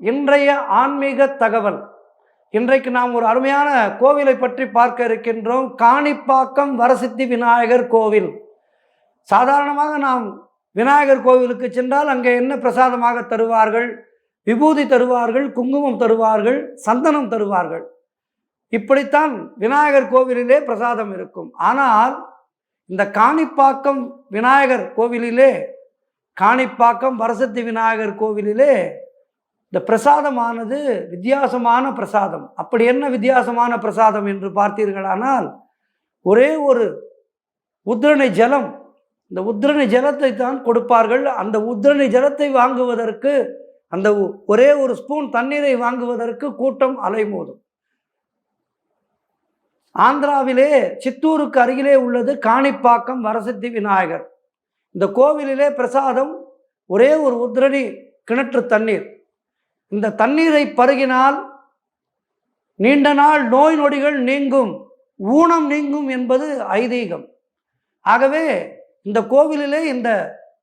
இன்றைய ஆன்மீக தகவல். இன்றைக்கு நாம் ஒரு அருமையான கோவிலை பற்றி பார்க்க இருக்கின்றோம். காணிப்பாக்கம் வரசித்தி விநாயகர் கோவில். சாதாரணமாக நாம் விநாயகர் கோவிலுக்கு சென்றால் அங்கே என்ன பிரசாதமாக தருவார்கள்? விபூதி தருவார்கள் குங்குமம் தருவார்கள் சந்தனம் தருவார்கள். இப்படித்தான் விநாயகர் கோவிலிலே பிரசாதம் இருக்கும். ஆனால் இந்த காணிப்பாக்கம் விநாயகர் கோவிலிலே காணிப்பாக்கம் வரசத்தி விநாயகர் கோவிலிலே இந்த பிரசாதமானது வித்தியாசமான பிரசாதம். அப்படி என்ன வித்தியாசமான பிரசாதம் என்று பார்த்தீர்களானால் ஒரே ஒரு உத்ரணை ஜலம் இந்த உத்ரணை ஜலத்தை தான் கொடுப்பார்கள். அந்த உத்ரணை ஜலத்தை வாங்குவதற்கு அந்த ஒரே ஒரு ஸ்பூன் தண்ணீரை வாங்குவதற்கு கூட்டம் அலைமோதும். ஆந்திராவிலே சித்தூருக்கு அருகிலே உள்ளது காணிப்பாக்கம் வரசித்தி விநாயகர். இந்த கோவிலிலே பிரசாதம் ஒரே ஒரு உத்ரணி கிணற்று தண்ணீர். இந்த தண்ணீரை பருகினால் நீண்ட நாள் நோய் நொடிகள் நீங்கும் ஊனம் நீங்கும் என்பது ஐதீகம். ஆகவே இந்த கோவிலிலே இந்த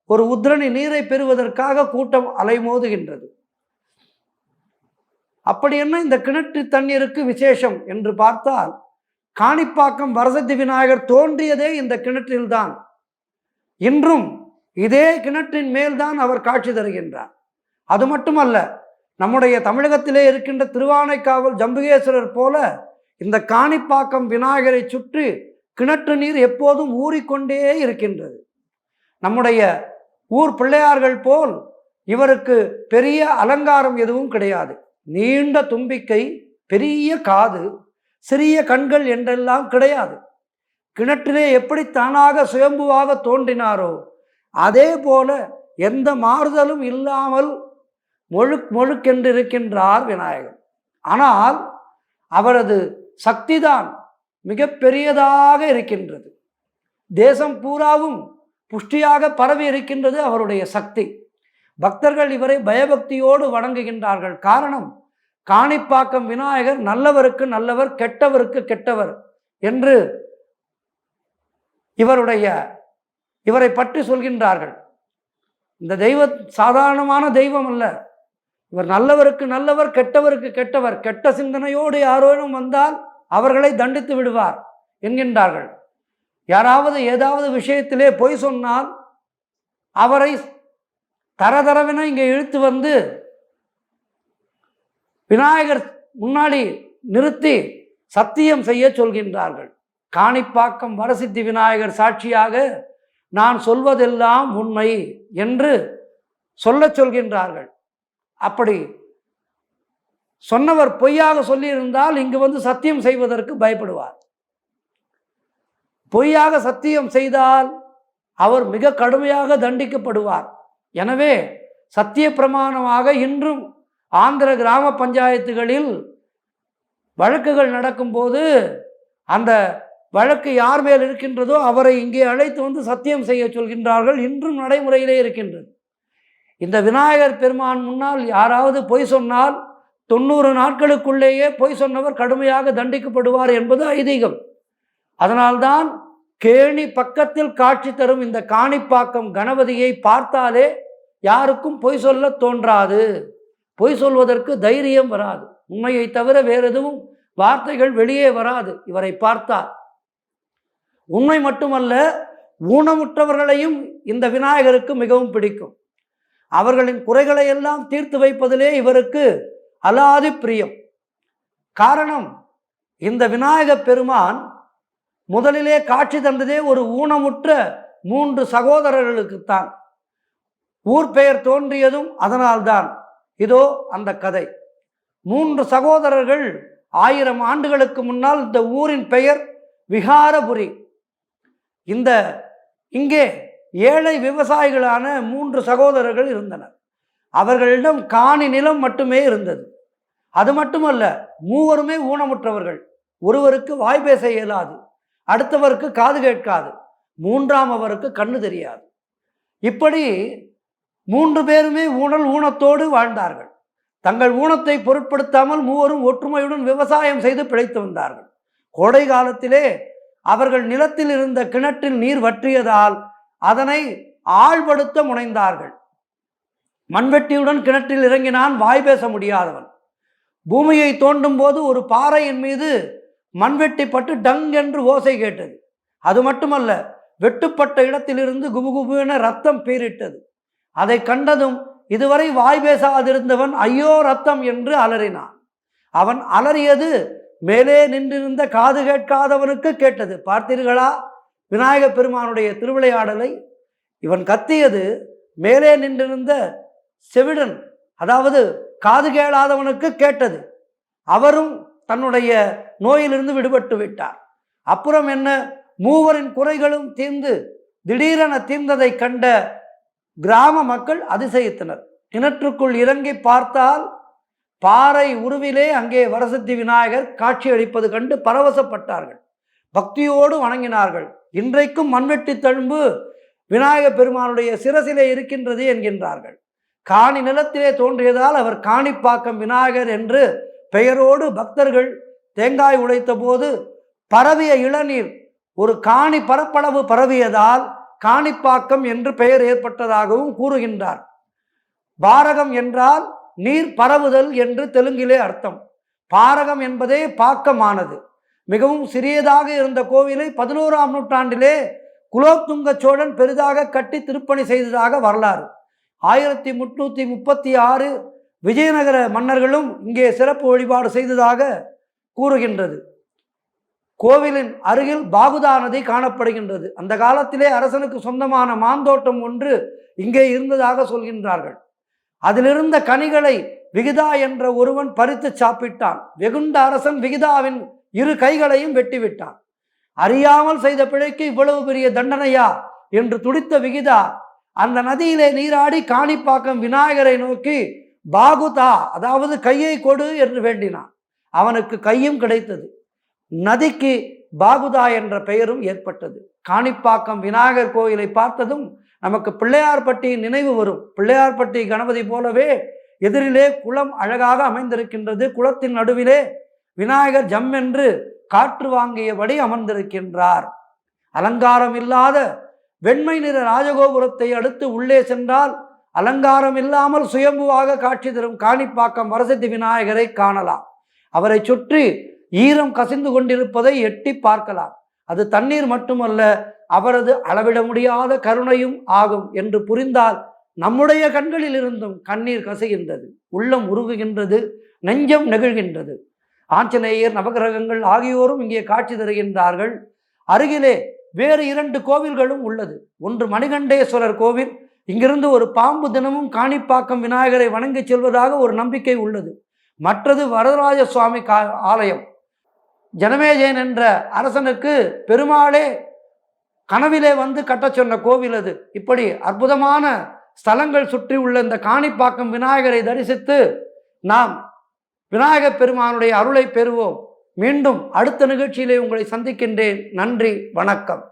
ஒரு உத்ரணி நீரை பெறுவதற்காக கூட்டம் அலைமோதுகின்றது. அப்படி என்ன இந்த கிணற்று தண்ணீருக்கு விசேஷம் என்று பார்த்தால் காணிப்பாக்கம் வரசதி விநாயகர் தோன்றியதே இந்த கிணற்றில்தான். இன்றும் இதே கிணற்றின் மேல்தான் அவர் காட்சி தருகின்றார். அது மட்டுமல்ல நம்முடைய தமிழகத்திலே இருக்கின்ற திருவானைக்காவல் ஜம்புகேஸ்வரர் போல இந்த காணிப்பாக்கம் விநாயகரை சுற்றி கிணற்று நீர் எப்போதும் ஊறிக்கொண்டே இருக்கின்றது. நம்முடைய ஊர் பிள்ளையார்கள் போல் இவருக்கு பெரிய அலங்காரம் எதுவும் கிடையாது. நீண்ட தும்பிக்கை பெரிய காது சிறிய கண்கள் என்றெல்லாம் கிடையாது. கிணற்றிலே எப்படி தானாக சுயம்புவாக தோன்றினாரோ அதே போல எந்த மாறுதலும் இல்லாமல் மொழுக் மொழுக்கென்று இருக்கின்றார் விநாயகர். ஆனால் அவரது சக்திதான் மிக பெரியதாக இருக்கின்றது. தேசம் பூராவும் புஷ்டியாக பரவி இருக்கின்றது அவருடைய சக்தி. பக்தர்கள் இவரை பயபக்தியோடு வணங்குகின்றார்கள். காரணம் காணிப்பாக்கம் விநாயகர் நல்லவருக்கு நல்லவர் கெட்டவருக்கு கெட்டவர் என்று இவருடைய இவரை பற்றி சொல்கின்றார்கள். இந்த தெய்வ சாதாரணமான தெய்வம் அல்ல. இவர் நல்லவருக்கு நல்லவர் கெட்டவருக்கு கெட்டவர் கெட்ட சிந்தனையோடு யாரோனும் வந்தால் அவர்களை தண்டித்து விடுவார் என்கின்றார்கள். யாராவது ஏதாவது விஷயத்திலே பொய் சொன்னால் அவரை தரதரவென இங்கே இழுத்து வந்து விநாயகர் முன்னாடி நிறுத்தி சத்தியம் செய்ய சொல்கின்றார்கள். காணிப்பாக்கம் வரசித்தி விநாயகர் சாட்சியாக நான் சொல்வதெல்லாம் உண்மை என்று சொல்லச் சொல்கின்றார்கள். அப்படி சொன்னவர் பொய்யாக சொல்லியிருந்தால் இங்கு வந்து சத்தியம் செய்வதற்கு பயப்படுவார். பொய்யாக சத்தியம் செய்தால் அவர் மிக கடுமையாக தண்டிக்கப்படுவார். எனவே சத்திய பிரமாணமாக இன்றும் ஆந்திர கிராம பஞ்சாயத்துகளில் வழக்குகள் நடக்கும்போது அந்த வழக்கு யார் மேல் இருக்கின்றதோ அவரை இங்கே அழைத்து வந்து சத்தியம் செய்ய சொல்கின்றார்கள். இன்றும் நடைமுறையிலே இருக்கின்றது. இந்த விநாயகர் பெருமான் முன்னால் யாராவது பொய் சொன்னால் தொண்ணூறு நாட்களுக்குள்ளேயே பொய் சொன்னவர் கடுமையாக தண்டிக்கப்படுவார் என்பது ஐதீகம். அதனால்தான் கேணி பக்கத்தில் காட்சி தரும் இந்த காணிப்பாக்கம் கணபதியை பார்த்தாலே யாருக்கும் பொய் சொல்ல தோன்றாது. பொய் சொல்வதற்கு தைரியம் வராது. உண்மையை தவிர வேறு எதுவும் வார்த்தைகள் வெளியே வராது. இவரை பார்த்தால். உண்மை மட்டுமல்ல ஊனமுற்றவர்களையும் இந்த விநாயகருக்கு மிகவும் பிடிக்கும். அவர்களின் குறைகளை எல்லாம் தீர்த்து வைப்பதிலே இவருக்கு அலாதி பிரியம். காரணம் இந்த விநாயக பெருமான் முதலிலே காட்சி தந்ததே ஒரு ஊனமுற்ற மூன்று சகோதரர்களுக்குத்தான். ஊர் பெயர் தோன்றியதும் அதனால்தான். இதோ அந்த கதை. மூன்று சகோதரர்கள் ஆயிரம் ஆண்டுகளுக்கு முன்னால் இந்த ஊரின் பெயர் விகாரபுரி இந்த இங்கே ஏழை விவசாயிகளான மூன்று சகோதரர்கள் இருந்தனர். அவர்களிடம் காணி நிலம் மட்டுமே இருந்தது. அது மட்டுமல்ல மூவருமே ஊனமுற்றவர்கள். ஒருவருக்கு வாய் பேச இயலாது. அடுத்தவருக்கு காது கேட்காது. மூன்றாம் அவருக்கு கண்ணு தெரியாது. இப்படி மூன்று பேருமே ஊனல் ஊனத்தோடு வாழ்ந்தார்கள். தங்கள் ஊனத்தை பொருட்படுத்தாமல் மூவரும் ஒற்றுமையுடன் விவசாயம் செய்து பிழைத்து வந்தார்கள். கோடை காலத்திலே அவர்கள் நிலத்தில் இருந்த கிணற்றில் நீர் வற்றியதால் அதனை ஆழ்படுத்த முனைந்தார்கள். மண்வெட்டியுடன் கிணற்றில் இறங்கினான் வாய் பேச முடியாதவன். பூமியை தோண்டும் போது ஒரு பாறையின் மீது மண்வெட்டி பட்டு டங் என்று ஓசை கேட்டது. அது மட்டுமல்ல வெட்டுப்பட்ட இடத்திலிருந்து குபுகுபு என ரத்தம் பீரிட்டது அதை கண்டதும் இதுவரை வாய் பேசாதிருந்தவன் ஐயோ ரத்தம் என்று அலறினான். அவன் அலறியது மேலே நின்றிருந்த காது கேட்காதவனுக்கு கேட்டது. பார்த்தீர்களா? விநாயக பெருமானுடைய திருவிளையாடலை இவன் கத்தியது மேலே நின்றிருந்த செவிடன் அதாவது காது கேளாதவனுக்கு கேட்டது. அவரும் தன்னுடைய நோயிலிருந்து விடுபட்டு விட்டார். அப்புறம் என்ன? மூவரின் குறைகளும் தீர்ந்து திடீரென தீர்ந்ததை கண்ட கிராம மக்கள் அதிசயித்தனர். கிணற்றுக்குள் இறங்கி பார்த்தால் பாறை உருவிலே அங்கே வரசத்தி விநாயகர் காட்சியளிப்பது கண்டு பரவசப்பட்டார்கள். பக்தியோடு வணங்கினார்கள். இன்றைக்கும் மண்வெட்டி தழும்பு விநாயக பெருமானுடைய சிரசிலே இருக்கின்றது என்கின்றார்கள். காணி நிலத்திலே தோன்றியதால் அவர் காணிப்பாக்கம் விநாயகர் என்று பெயரோடு பக்தர்கள் தேங்காய் உடைத்த போது பரவிய இளநீர் ஒரு காணி பரப்பளவு பரவியதால் காணிப்பாக்கம் என்று பெயர் ஏற்பட்டதாகவும் கூறுகின்றார். பாரகம் என்றால் நீர் பரவுதல் என்று தெலுங்கிலே அர்த்தம். பாரகம் என்பதே பாக்கமானது. மிகவும் சிறியதாக இருந்த கோவிலை பதினோராம் நூற்றாண்டிலே குலோத்துங்க சோழன் பெரிதாக கட்டி திருப்பணி செய்ததாக வரலாறு. ஆயிரத்தி முன்னூற்றி முப்பத்தி ஆறு விஜயநகர மன்னர்களும் இங்கே சிறப்பு வழிபாடு செய்ததாக கூறுகின்றது. கோவிலின் அருகில் பாகுதா நதி காணப்படுகின்றது. அந்த காலத்திலே அரசனுக்கு சொந்தமான மாந்தோட்டம் ஒன்று இங்கே இருந்ததாக சொல்கின்றார்கள். அதிலிருந்த கனிகளை விகிதா என்ற ஒருவன் பறித்து சாப்பிட்டான். வெகுண்ட அரசன் விகிதாவின் இரு கைகளையும் வெட்டிவிட்டான். அறியாமல் செய்த பிழைக்கு இவ்வளவு பெரிய தண்டனையா? என்று துடித்த விகிதா அந்த நதியிலே நீராடி காணிப்பாக்கம் விநாயகரை நோக்கி பாகுதா அதாவது கையை கொடு என்று வேண்டினான். அவனுக்கு கையும் கிடைத்தது. நதிக்கு பாகுதா என்ற பெயரும் ஏற்பட்டது. காணிப்பாக்கம் விநாயகர் கோயிலை பார்த்ததும் நமக்கு பிள்ளையார்பட்டியின் நினைவு வரும். பிள்ளையார்பட்டி கணபதி போலவே எதிரிலே குளம் அழகாக அமைந்திருக்கின்றது. குளத்தின் நடுவிலே விநாயகர் ஜம் என்று காற்று வாங்கியபடி அமர்ந்திருக்கின்றார். அலங்காரம் இல்லாத வெண்மை நிற ராஜகோபுரத்தை அடுத்து உள்ளே சென்றால் அலங்காரம் இல்லாமல் சுயம்புவாக காட்சி தரும் காணிப்பாக்கம் வரசதி விநாயகரை காணலாம். அவரை சுற்றி ஈரம் கசிந்து கொண்டிருப்பதை எட்டி பார்க்கலாம். அது தண்ணீர் மட்டுமல்ல அவரது அளவிட முடியாத கருணையும் ஆகும் என்று புரிந்தால் நம்முடைய கண்களில் இருந்தும் கண்ணீர் கசைகின்றது உள்ளம் உருகுகின்றது நெஞ்சம் நெகிழ்கின்றது. ஆஞ்சநேயர் நவகிரகங்கள் ஆகியோரும் இங்கே காட்சி தருகின்றார்கள். அருகிலே வேறு இரண்டு கோவில்களும் உள்ளது. ஒன்று மணிகண்டேஸ்வரர் கோவில். இங்கிருந்து ஒரு பாம்பு தினமும் காணிப்பாக்கம் விநாயகரை வணங்கி செல்வதாக ஒரு நம்பிக்கை உள்ளது. மற்றது வரதராஜ சுவாமி கா ஆலயம். ஜனமேஜயன் என்ற அரசனுக்கு பெருமாளே கனவிலே வந்து கட்டச் சொன்ன கோவில் அது. இப்படி அற்புதமான ஸ்தலங்கள் சுற்றி உள்ள இந்த காணிப்பாக்கம் விநாயகரை தரிசித்து நாம் விநாயகப் பெருமானுடைய அருளை பெறுவோம். மீண்டும் அடுத்த நிகழ்ச்சியிலே உங்களை சந்திக்கின்றேன். நன்றி வணக்கம்.